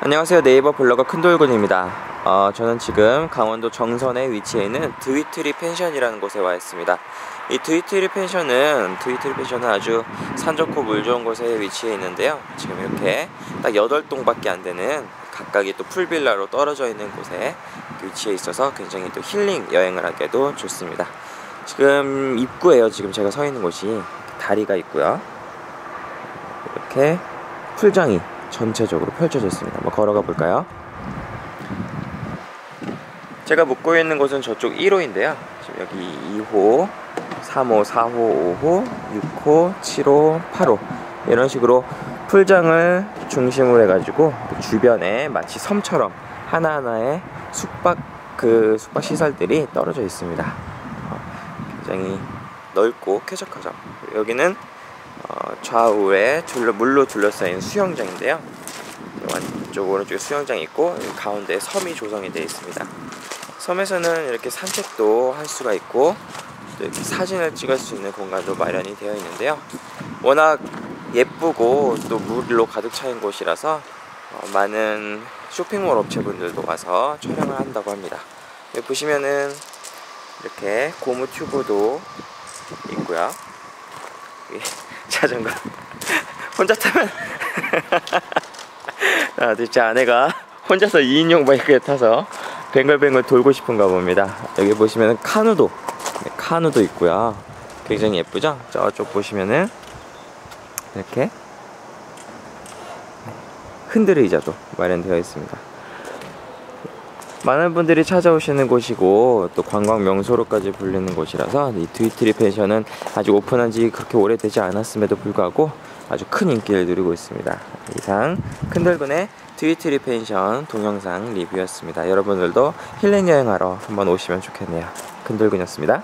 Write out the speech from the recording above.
안녕하세요. 네이버 블로거 큰돌군입니다. 어, 저는 지금 강원도 정선에 위치해 있는 드위트리 펜션이라는 곳에 와 있습니다. 이 드위트리 펜션은 드위트리 펜션은 아주 산 좋고 물 좋은 곳에 위치해 있는데요. 지금 이렇게 딱 8동 밖에 안 되는 각각이 또 풀빌라로 떨어져 있는 곳에 위치해 있어서 굉장히 또 힐링 여행을 하기에도 좋습니다. 지금 입구에요. 지금 제가 서 있는 곳이 다리가 있고요. 이렇게 풀장이 전체적으로 펼쳐져 있습니다. 한번 걸어가 볼까요? 제가 묵고 있는 곳은 저쪽 1호인데요. 지금 여기 2호, 3호, 4호, 5호, 6호, 7호, 8호 이런 식으로 풀장을 중심으로 해가지고 그 주변에 마치 섬처럼 하나하나의 숙박 그 숙박 시설들이 떨어져 있습니다. 어, 굉장히 넓고 쾌적하죠. 여기는 어, 좌우에 둘러, 물로 둘러싸인 수영장인데요. 왼쪽 오른쪽에 수영장이 있고 가운데 섬이 조성이 되어 있습니다. 섬에서는 이렇게 산책도 할 수가 있고 또 이렇게 사진을 찍을 수 있는 공간도 마련이 되어 있는데요. 워낙 예쁘고 또 물로 가득 차인 곳이라서 어, 많은 쇼핑몰 업체분들도 와서 촬영을 한다고 합니다. 여기 보시면은 이렇게 고무 튜브도 있고요. 자전거 혼자 타면. 아, 제 아내가 혼자서 2인용 바이크에 타서 뱅글뱅글 돌고 싶은가 봅니다. 여기 보시면 카누도. 네, 카누도 있고요. 굉장히 예쁘죠? 저쪽 보시면은 이렇게. 흔들 의자도 마련되어 있습니다 많은 분들이 찾아오시는 곳이고 또 관광 명소로까지 불리는 곳이라서 이 드위트리 펜션은 아직 오픈한 지 그렇게 오래되지 않았음에도 불구하고 아주 큰 인기를 누리고 있습니다. 이상 큰돌근의 드위트리 펜션 동영상 리뷰였습니다. 여러분들도 힐링 여행하러 한번 오시면 좋겠네요. 큰돌근이었습니다.